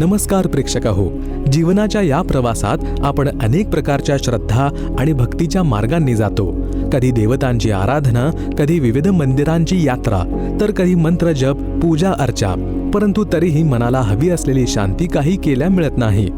नमस्कार प्रेक्षक हो जीवनाच्या या प्रवासात आपण अनेक प्रकारच्या श्रद्धा आणि भक्तीच्या मार्गांनी जातो. कधी देवतांची आराधना कधी विविध मंदिरांची यात्रा तर कधी मंत्र जप पूजा अर्चा. परंतु तरीही मनाला हवी असलेली शांती काही केल्या मिळत नाही.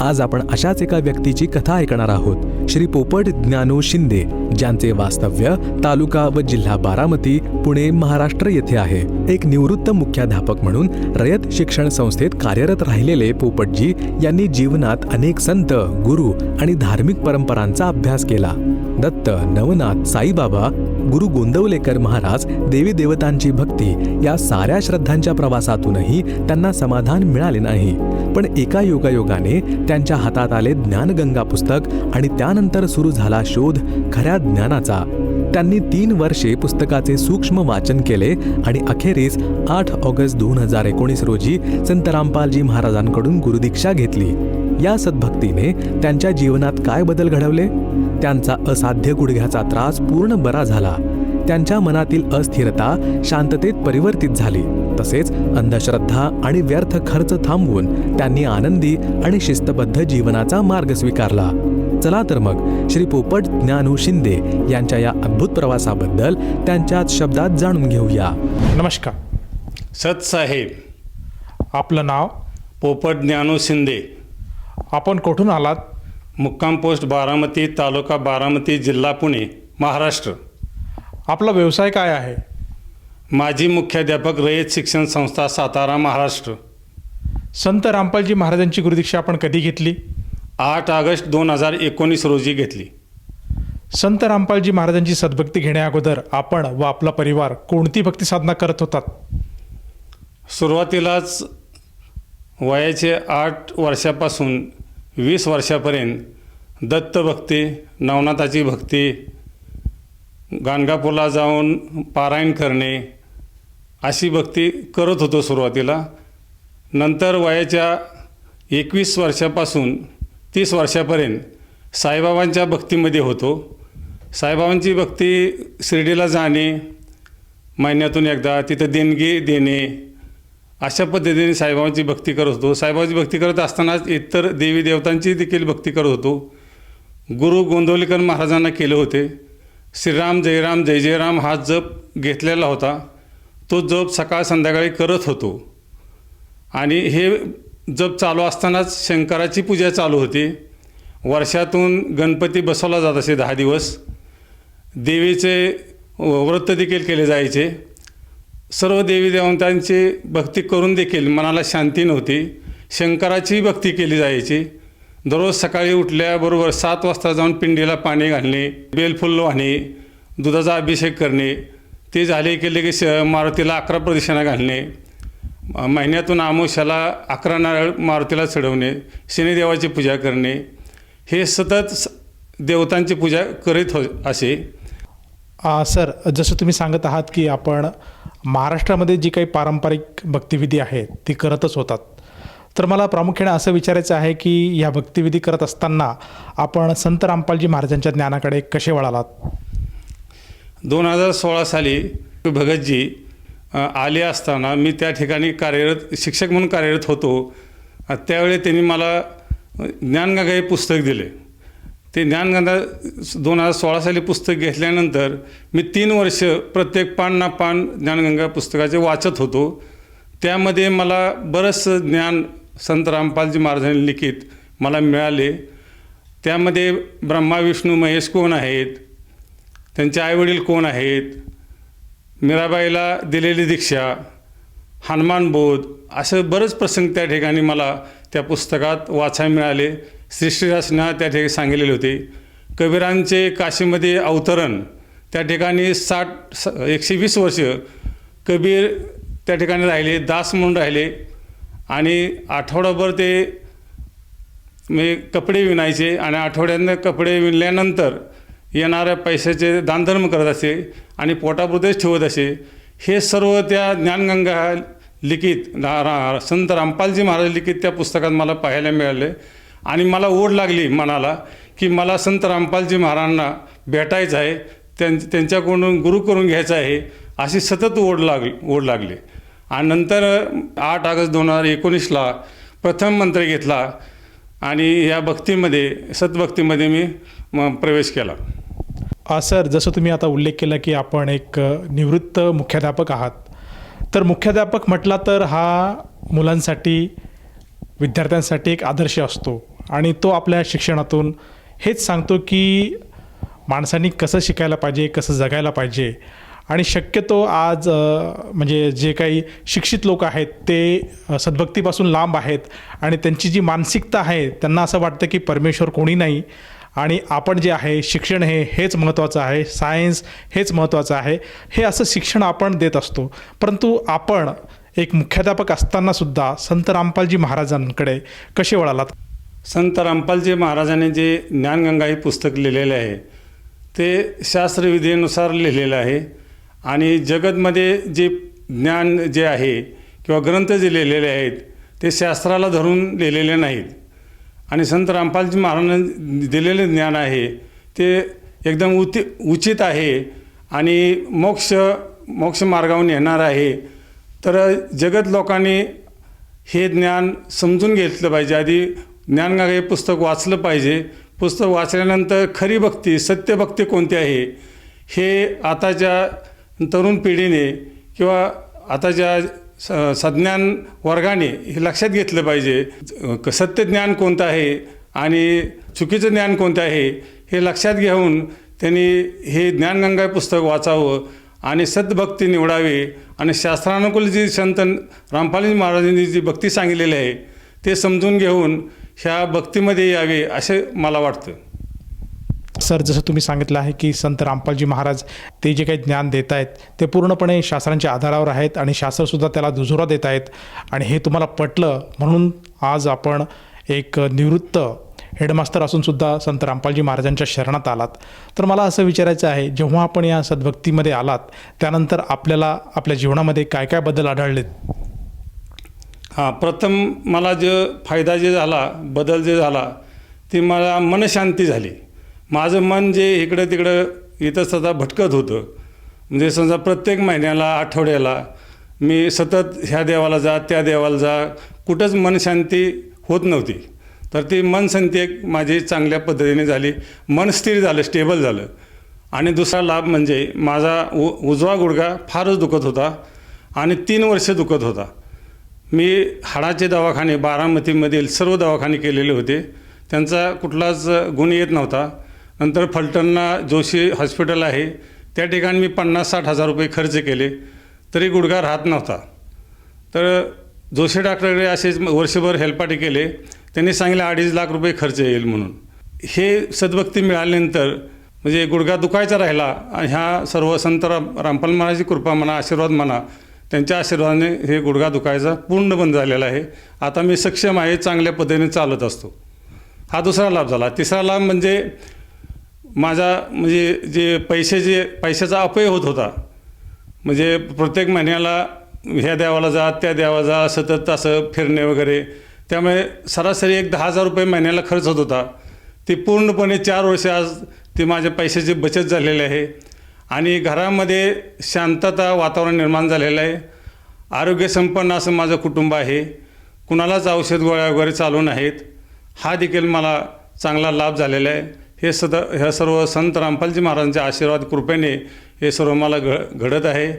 आज आपण अशाच एका व्यक्तीची कथा ऐकणार आहोत. श्री पोपट ज्ञानो शिंदे ज्यांचे वास्तव्य तालुका व जिल्हा बारामती पुणे महाराष्ट्र येथे आहे. एक निवृत्त मुख्याध्यापक म्हणून रयत शिक्षण संस्थेत कार्यरत राहिलेले पोपटजी यांनी जीवनात अनेक संत गुरु आणि धार्मिक परंपरांचा अभ्यास केला. दत्त नवनाथ साईबाबा गुरु गोंदवलेकर महाराज देवी देवतांची भक्ती या साऱ्या श्रद्धांच्या प्रवासातूनही त्यांना समाधान मिळाले नाही. पण एका योगायोगाने त्यांच्या हातात आले ज्ञानगंगा पुस्तक आणि त्यानंतर सुरू झाला शोध खऱ्या ज्ञानाचा. त्यांनी तीन वर्षे पुस्तकाचे सूक्ष्म वाचन केले आणि अखेरीस आठ ऑगस्ट दोन हजार एकोणीस रोजी संत रामपालजी महाराजांकडून गुरुदीक्षा घेतली. या सद्भक्तीने त्यांच्या जीवनात काय बदल घडवले? त्यांचा असाध्य गुडघ्याचा त्रास पूर्ण बरा झाला. त्यांच्या मनातील अस्थिरता शांततेत परिवर्तित झाली. तसेच अंधश्रद्धा आणि व्यर्थ खर्च थांबवून त्यांनी आनंदी आणि शिस्तबद्ध जीवनाचा मार्ग स्वीकारला. चला तर मग श्री पोपट ज्ञानू शिंदे यांच्या या अद्भुत प्रवासाबद्दल त्यांच्याच शब्दात जाणून घेऊया. नमस्कार. सतसाहेब आपलं नाव? पोपट ज्ञानू शिंदे. आपण कुठून आलात? मुक्काम पोस्ट बारामती तालुका बारामती जिल्हा पुणे महाराष्ट्र. आपला व्यवसाय काय आहे? माजी मुख्याध्यापक रयत शिक्षण संस्था सातारा महाराष्ट्र. संत रामपालजी महाराजांची गुरुदीक्षा आपण कधी घेतली? आठ ऑगस्ट दोन हजार एकोणीस रोजी घेतली. संत रामपालजी महाराजांची सद्भक्ती घेण्या अगोदर आपण व आपला परिवार कोणती भक्ती साधना करत होतात? सुरुवातीलाच वयाचे आठ वर्षापासून वीस वर्षापर्यंत दत्तभक्ती नवनाथाची भक्ती गाणगापूरला जाऊन पारायण करणे अशी भक्ती करत होतो सुरुवातीला. नंतर वयाच्या एकवीस वर्षापासून तीस वर्षापर्यंत. साईबाबांच्या भक्तीमध्ये होतो. साईबाबांची भक्ती शिर्डीला जाणे महिन्यातून एकदा तिथं देणगी देणे अशा पद्धतीने साईबाबांची भक्ती करत होतो. साईबाबांची भक्ती करत असतानाच इतर देवी देवतांची देखील भक्ती करत होतो. गुरु गोंदवलेकर महाराजांना केले होते. श्रीराम जयराम जय जयराम हा जप घेतलेला होता. तो जप सकाळ संध्याकाळी करत होतो. आणि हे जप चालू असतानाच शंकराची पूजा चालू होती. वर्षातून गणपती बसवला जात असे दहा दिवस. देवीचे व्रत देखील केले जायचे. सर्व देवी देवतांची भक्ती करून देखील मनाला शांती नव्हती. शंकराची भक्ती केली जायची. दररोज सकाळी उठल्याबरोबर सात वाजता जाऊन पिंडीला पाणी घालणे बेलफुल वाहणे दुधाचा अभिषेक करणे. ते झाले की लगेच मारुतीला अकरा प्रदक्षिणा घालणे. महिन्यातून आमुष्याला अकरा नारळ मारुतीला चढवणे शनिदेवाची पूजा करणे हे सतत देवतांची पूजा करीत हो असे. आ, सर जसं तुम्ही सांगत आहात की आपण महाराष्ट्रामध्ये जी काही पारंपरिक भक्तिविधी आहेत ती करतच होतात. तर मला प्रामुख्याने असं विचारायचं आहे की ह्या भक्तिविधी करत असताना आपण संत रामपालजी महाराजांच्या ज्ञानाकडे कसे वळालात? दोन हजार सोळा साली भगतजी आले असताना मी त्या ठिकाणी कार्यरत शिक्षक म्हणून कार्यरत होतो. त्यावेळी त्यांनी मला ज्ञानगंगा हे पुस्तक दिले. ते ज्ञानगंगा दोन हजार सोळा साली पुस्तक घेतल्यानंतर मी तीन वर्ष प्रत्येक पान ना पान ज्ञानगंगा पुस्तकाचे वाचत होतो. त्यामध्ये मला बरंचसं ज्ञान संत रामपालजी महाराजांनी लिखित मला मिळाले. त्यामध्ये ब्रह्मा विष्णू महेश कोण आहेत? त्यांचे आईवडील कोण आहेत? मीराबाईला दिलेली दीक्षा हनुमान बोध असं बरेच प्रसंग त्या ठिकाणी मला त्या पुस्तकात वाचायला मिळाले. श्री श्रीरासना त्या ठिकाणी सांगितलेले होते. कबीरांचे काशीमध्ये अवतरण त्या ठिकाणी साठ स एकशे वीस वर्ष कबीर त्या ठिकाणी राहिले दास म्हणून राहिले आणि आठवडाभर ते मी कपडे विणायचे आणि आठवड्यानं कपडे विणल्यानंतर येणाऱ्या पैशाचे दानधर्म करत असे आणि पोटापुरतेच ठेवत असे हे सर्व त्या ज्ञानगंगा लिखित रा संत रामपालजी महाराज लिखित त्या पुस्तकात मला पाहायला मिळाले. आणि मला ओढ लागली मनाला की मला संत रामपालजी महाराजांना भेटायचं आहे त्यां त्यांच्याकडून गुरु करून घ्यायचं आहे अशी सतत ओढ लाग ओढ लागली. आणि नंतर आठ ऑगस्ट दोन हजार एकोणीसला प्रथम मंत्र घेतला आणि या भक्तीमध्ये सतभक्तीमध्ये मी म प्रवेश केला. सर जसं तुम्ही आता उल्लेख केला की आपण एक निवृत्त मुख्याध्यापक आहात तर मुख्याध्यापक म्हटला तर हा मुलांसाठी विद्यार्थ्यांसाठी एक आदर्श असतो आणि तो आपल्या शिक्षणातून हेच सांगतो की माणसांनी कसं शिकायला पाहिजे कसं जगायला पाहिजे आणि शक्यतो आज म्हणजे जे काही शिक्षित लोक आहेत ते सद्भक्तीपासून लांब आहेत आणि त्यांची जी मानसिकता आहे त्यांना असं वाटतं की परमेश्वर कोणी नाही. आणि आपण जे आहे शिक्षण हे हेच महत्त्वाचं आहे सायन्स हेच महत्त्वाचं आहे हे असं शिक्षण आपण देत असतो. परंतु आपण एक मुख्याध्यापक असतानासुद्धा संत रामपालजी महाराजांकडे कसे वळालात? संत रामपालजी महाराजांनी जे ज्ञानगंगा हे पुस्तक लिहिलेले आहे ते शास्त्रविधीनुसार लिहिलेलं आहे. आणि जगतमध्ये जे ज्ञान जे आहे किंवा ग्रंथ जे लिहिलेले आहेत ते शास्त्राला धरून लिहिलेले नाहीत. आणि संत रामपालजी महाराजांनी दिलेले ज्ञान आहे ते एकदम उति उचित आहे आणि मोक्ष मोक्ष मार्गावर येणार आहे. तर जगत लोकांनी हे ज्ञान समजून घेतलं पाहिजे. आधी ज्ञानगंगा हे पुस्तक वाचलं पाहिजे. पुस्तक वाचल्यानंतर खरी भक्ती सत्यभक्ती कोणती आहे? हे आताच्या तरुण पिढीने किंवा आताच्या स सज्ञान वर्गाने हे लक्षात घेतलं पाहिजे. क- सत्यज्ञान कोणतं आहे आणि चुकीचं ज्ञान कोणतं आहे हे लक्षात घेऊन त्यांनी हे ज्ञानगंगा पुस्तक वाचावं आणि सद्भक्ती निवडावी आणि शास्त्रानुकूल जी संत रामपालजी महाराजांनी जी भक्ती सांगितलेली आहे ते समजून घेऊन ह्या भक्तीमध्ये यावे असे मला वाटतं. सर जसं तुम्ही सांगितलं आहे की संत रामपालजी महाराज ते जे काही ज्ञान देत आहेत ते पूर्णपणे शास्त्रांच्या आधारावर आहेत आणि शास्त्रसुद्धा त्याला दुजोरा देत आहेत आणि हे तुम्हाला पटलं म्हणून आज आपण एक निवृत्त हेडमास्तर असूनसुद्धा संत रामपालजी महाराजांच्या शरणात आलात. तर मला असं विचारायचं आहे जेव्हा आपण या सद्भक्तीमध्ये आलात त्यानंतर आपल्याला आपल्या जीवनामध्ये काय काय बदल आढळलेत? हां प्रथम मला जे फायदा जे झाला बदल जे झाला ते मला मनशांती झाली. माझं मन जे इकडं तिकडं इथं सदा भटकत होतं. म्हणजे समजा प्रत्येक महिन्याला आठवड्याला मी सतत ह्या देवाला जा त्या देवाला जा कुठंच मनशांती होत नव्हती. तर ती मनशांती एक माझी चांगल्या पद्धतीने झाली. मन स्थिर झालं स्टेबल झालं. आणि दुसरा लाभ म्हणजे माझा उ उजवा गुडघा फारच दुखत होता आणि तीन वर्ष दुखत होता. मी हाडाचे दवाखाने बारामतीमधील सर्व दवाखाने केलेले होते. त्यांचा कुठलाच गुण येत नव्हता. नंतर फलटणला जोशी हॉस्पिटल आहे. त्या ठिकाणी मी पन्नास साठ हजार रुपये खर्च केले. तरी गुडघा राहत नव्हता. तर जोशी डॉक्टरकडे असेच वर्षभर हेल्पाटे केले. त्यांनी सांगितलं अडीच लाख रुपये खर्च येईल म्हणून. हे सद्भक्ती मिळाल्यानंतर म्हणजे गुडघा दुखायचा राहिला. आणि ह्या सर्व संत राम रामपाल महाराजची कृपा म्हणा आशीर्वाद म्हणा त्यांच्या आशीर्वादाने हे गुडघा दुखायचा पूर्ण बंद झालेला आहे. आता मी सक्षम आहे चांगल्या पद्धतीने चालत असतो. हा दुसरा लाभ झाला. तिसरा लाभ म्हणजे माझा म्हणजे जे पैसे जे पैशाचा अपय होत होता. म्हणजे प्रत्येक महिन्याला ह्या देवाला जा त्या देवाला जा सतत असं फिरणे वगैरे. त्यामुळे सरासरी एक दहा हजार रुपये महिन्याला खर्च होत होता. ते पूर्णपणे चार वर्ष आज ते माझ्या पैशाची बचत झालेली आहे. आणि घरामध्ये शांतता वातावरण निर्माण झालेलं आहे. आरोग्यसंपन्न असं माझं कुटुंब आहे. कुणालाच औषध गोळ्या वगैरे चालू नाहीत. हा देखील मला चांगला लाभ झालेला आहे. हे सद ह्या सर्व संत रामपालजी महाराजांच्या आशीर्वाद कृपेने हे सर्व मला घ घडत आहे.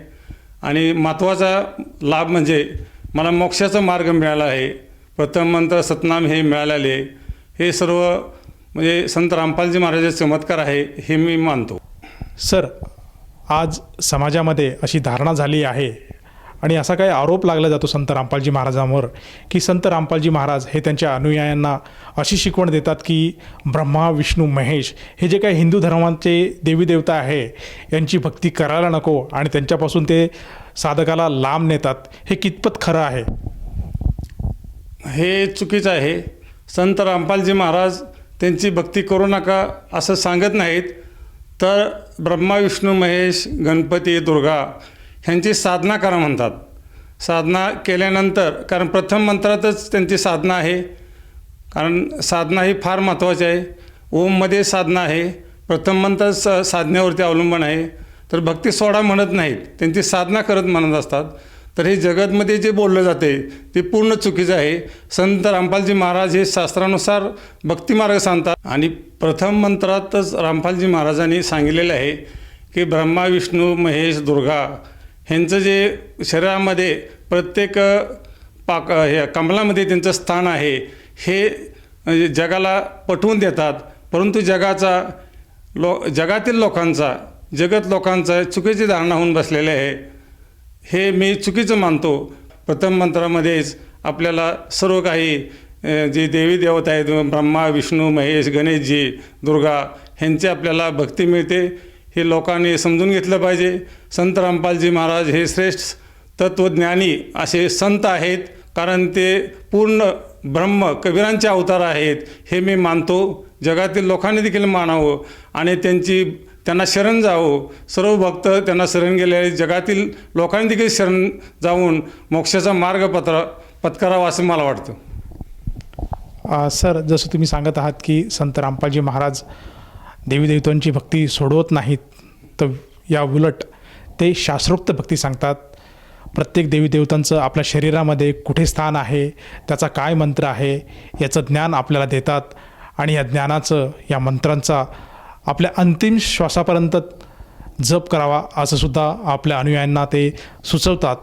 आणि महत्त्वाचा लाभ म्हणजे मला मोक्षाचा मार्ग मिळाला आहे. प्रथम मंत्र सतनाम हे मिळालेले. हे सर्व म्हणजे संत रामपालजी महाराजाचे चमत्कार आहे हे मी मानतो. सर आज समाजामध्ये अशी धारणा झाली आहे आणि असा काही आरोप लागला जातो संत रामपालजी महाराजांवर की संत रामपालजी महाराज हे त्यांच्या अनुयायांना अशी शिकवण देतात की ब्रह्मा विष्णू महेश हे जे काही हिंदू धर्मांचे देवी देवता आहे यांची भक्ती करायला नको आणि त्यांच्यापासून ते साधकाला लांब नेतात हे कितपत खरं आहे? हे चुकीचं आहे. संत रामपालजी महाराज त्यांची भक्ती करू नका असं सांगत नाहीत. तर ब्रह्मा विष्णू महेश गणपती दुर्गा ह्यांची साधना करा म्हणतात. साधना केल्यानंतर कारण प्रथम मंत्रातच त्यांची साधना आहे. कारण साधना ही फार महत्त्वाची आहे. ओममध्ये साधना आहे. प्रथम मंत्र स साधनेवरती अवलंबून आहे. तर भक्ती सोडा म्हणत नाहीत. त्यांची साधना करत म्हणत असतात. तर हे जगतमध्ये जे बोललं जाते ते पूर्ण चुकीचं आहे. संत रामपालजी महाराज हे शास्त्रानुसार भक्तिमार्ग सांगतात. आणि प्रथम मंत्रातच रामपालजी महाराजांनी सांगितलेलं आहे की ब्रह्मा विष्णू महेश दुर्गा ह्यांचं जे शरीरामध्ये प्रत्येक पाक हे कमलामध्ये त्यांचं स्थान आहे हे जगाला पटवून देतात. परंतु जगाचा लो जगातील लोकांचा जगत लोकांचा चुकीची धारणा होऊन बसलेले आहे. हे मी चुकीचं मानतो. प्रथम मंत्रामध्येच आपल्याला सर्व काही जे देवी देवता आहेत ब्रह्मा विष्णू महेश गणेशजी दुर्गा ह्यांची आपल्याला भक्ती मिळते. हे लोकांनी समजून घेतलं पाहिजे. संत रामपालजी महाराज हे श्रेष्ठ तत्त्वज्ञानी असे संत आहेत. कारण ते पूर्ण ब्रह्म कबीरांचे अवतार आहेत. हे मी मानतो. जगातील लोकांनी देखील मानावं. आणि त्यांची त्यांना शरण जावं. सर्व भक्त त्यांना शरण गेले आहेत. जगातील लोकांनी देखील शरण जाऊन मोक्षाचा मार्ग पत्र पत्करावा असं मला वाटतं. सर जसं तुम्ही सांगत आहात की संत रामपालजी महाराज देवीदेवतांची भक्ती सोडवत नाहीत तर या उलट ते शास्त्रोक्त भक्ती सांगतात. प्रत्येक देवीदेवतांचं आपल्या शरीरामध्ये कुठे स्थान आहे त्याचा काय मंत्र आहे याचं ज्ञान आपल्याला देतात. आणि या ज्ञानाचं या मंत्रांचा आपल्या अंतिम श्वासापर्यंत जप करावा असं सुद्धा आपल्या अनुयायांना ते सुचवतात.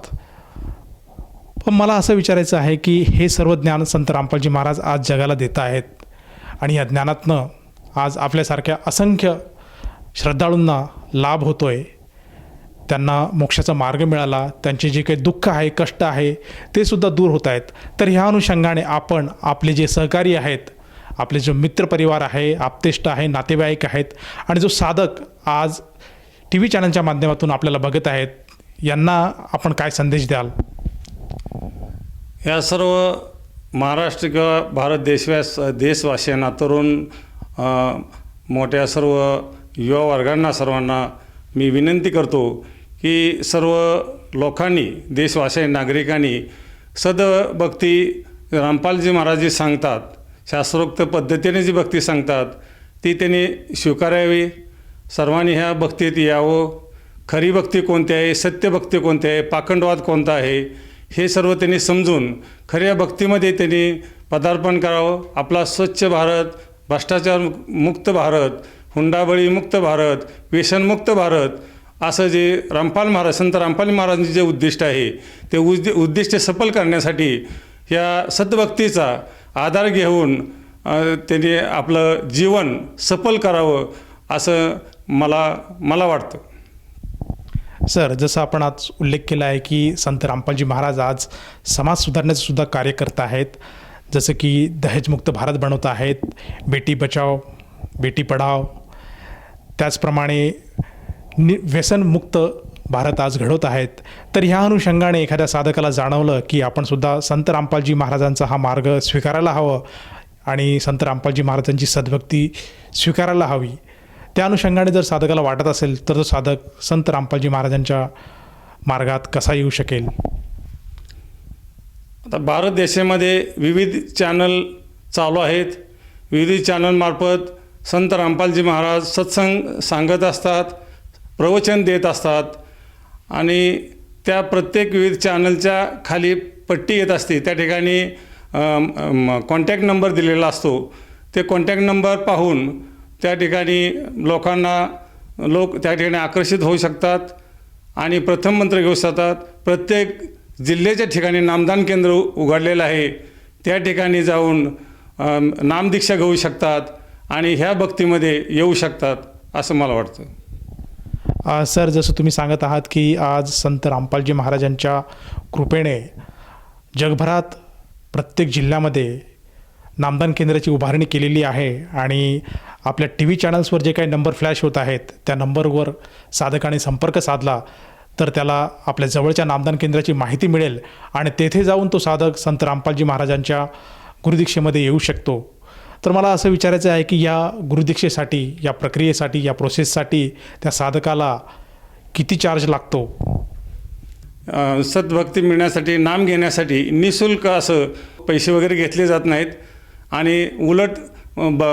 पण मला असं विचारायचं आहे की हे सर्व ज्ञान संत रामपालजी महाराज आज जगाला देत आहेत. आणि या ज्ञानातनं आज आपल्यासारख्या असंख्य श्रद्धाळूंना लाभ होतो आहे त्यांना मोक्षाचा मार्ग मिळाला त्यांचे जे काही दुःख आहे कष्ट आहे ते सुद्धा दूर होत आहेत. तर ह्या अनुषंगाने आपण आपले जे सहकारी आहेत आपले जो मित्रपरिवार आहे आपतेष्ट आहे नातेवाईक आहेत आणि जो साधक आज टी व्ही चॅनलच्या माध्यमातून आपल्याला बघत आहेत यांना आपण काय संदेश द्याल? या सर्व महाराष्ट्र किंवा भारत देशव्यास देशवासियांना तरुण मोठ्या सर्व युवा वर्गांना सर्वांना मी विनंती करतो की सर्व लोकांनी देशवासी नागरिकांनी सदभक्ती रामपालजी महाराज जी सांगतात शास्त्रोक्त पद्धतीने जी भक्ती सांगतात ती त्यांनी स्वीकारावी. सर्वांनी ह्या भक्तीत यावं. खरी भक्ती कोणती आहे? सत्य भक्ती कोणती आहे? पाखंडवाद कोणता आहे? हे सर्व त्यांनी समजून खऱ्या भक्तीमध्ये त्यांनी पदार्पण करावं. आपला स्वच्छ भारत भ्रष्टाचार मुक्त भारत हुंडाबळी मुक्त भारत व्यसनमुक्त भारत असं जे रामपाल महाराज संत रामपाल महाराजांचे जे उद्दिष्ट आहे ते उद्दि उद्दिष्ट सफल करण्यासाठी या सद्भक्तीचा आधार घेऊन त्यांनी आपलं जीवन सफल करावं असं मला मला वाटतं. सर जसं आपण आज उल्लेख केला आहे की संत रामपालजी महाराज आज समाज सुधारण्याचं सुद्धा कार्य करत आहेत. जसं की दहेजमुक्त भारत बनवत आहेत बेटी बचाव बेटी पढाव त्याचप्रमाणे नि व्यसनमुक्त भारत आज घडवत आहेत. तर ह्या अनुषंगाने एखाद्या साधकाला जाणवलं की आपण सुद्धा संत रामपालजी महाराजांचा हा मार्ग स्वीकारायला हवं आणि संत रामपालजी महाराजांची सद्भक्ती स्वीकारायला हवी. त्या अनुषंगाने जर साधकाला वाटत असेल तर तो साधक संत रामपालजी महाराजांच्या मार्गात कसा येऊ शकेल? आता भारत देशामध्ये विविध चॅनल चालू आहेत. विविध चॅनलमार्फत संत रामपालजी महाराज सत्संग सांगत असतात प्रवचन देत असतात आणि त्या प्रत्येक विविध चॅनलच्या खाली पट्टी येत असते. त्या ठिकाणी कॉन्टॅक्ट नंबर दिलेला असतो. ते कॉन्टॅक्ट नंबर पाहून त्या ठिकाणी लोकांना लोक त्या ठिकाणी आकर्षित होऊ शकतात आणि प्रथम मंत्र घेऊ शकतात. प्रत्येक जिल्ह्याच्या ठिकाणी नामदान केंद्र उघडलेलं आहे. त्या ठिकाणी जाऊन नामदीक्षा घेऊ शकतात आणि ह्या भक्तीमध्ये येऊ शकतात असं मला वाटतं. सर जसं तुम्ही सांगत आहात की आज संत रामपालजी महाराजांच्या कृपेने जगभरात प्रत्येक जिल्ह्यामध्ये नामदान केंद्राची उभारणी केलेली आहे आणि आपल्या टी व्ही चॅनल्सवर जे काही नंबर फ्लॅश होत आहेत त्या नंबरवर साधकाने संपर्क साधला. तर त्याला आपल्या जवळच्या नामदान केंद्राची माहिती मिळेल आणि तेथे जाऊन तो साधक संत रामपालजी महाराजांच्या गुरुदीक्षेमध्ये येऊ शकतो. तर मला असं विचारायचं आहे की या गुरुदीक्षेसाठी या प्रक्रियेसाठी या प्रोसेससाठी त्या साधकाला किती चार्ज लागतो? सद्भक्ती मिळण्यासाठी नाम घेण्यासाठी निशुल्क असं पैसे वगैरे घेतले जात नाहीत. आणि उलट ब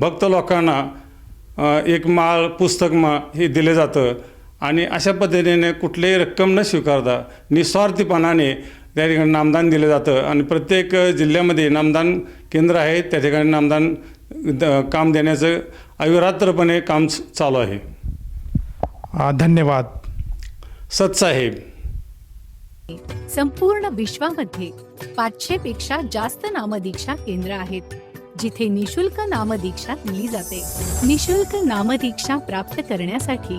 भक्त लोकांना एक माळ पुस्तक मा हे दिलं जातं. आणि अशा पद्धतीने कुठलीही रक्कम न स्वीकारता निस्वार्थीपणाने त्या ठिकाणी नामदान दिलं जातं. आणि प्रत्येक जिल्ह्यामध्ये नामदान केंद्र आहे त्या ठिकाणी नामदान द- काम देण्याचं अविरात्रपणे काम चालू आहे. धन्यवाद. सतसाहेब संपूर्ण विश्वामध्ये पाचशे पेक्षा जास्त नामदीक्षा केंद्र आहेत जिथे निशुल्क नामदीक्षा दिली जाते. निशुल्क नामदीक्षा प्राप्त करण्यासाठी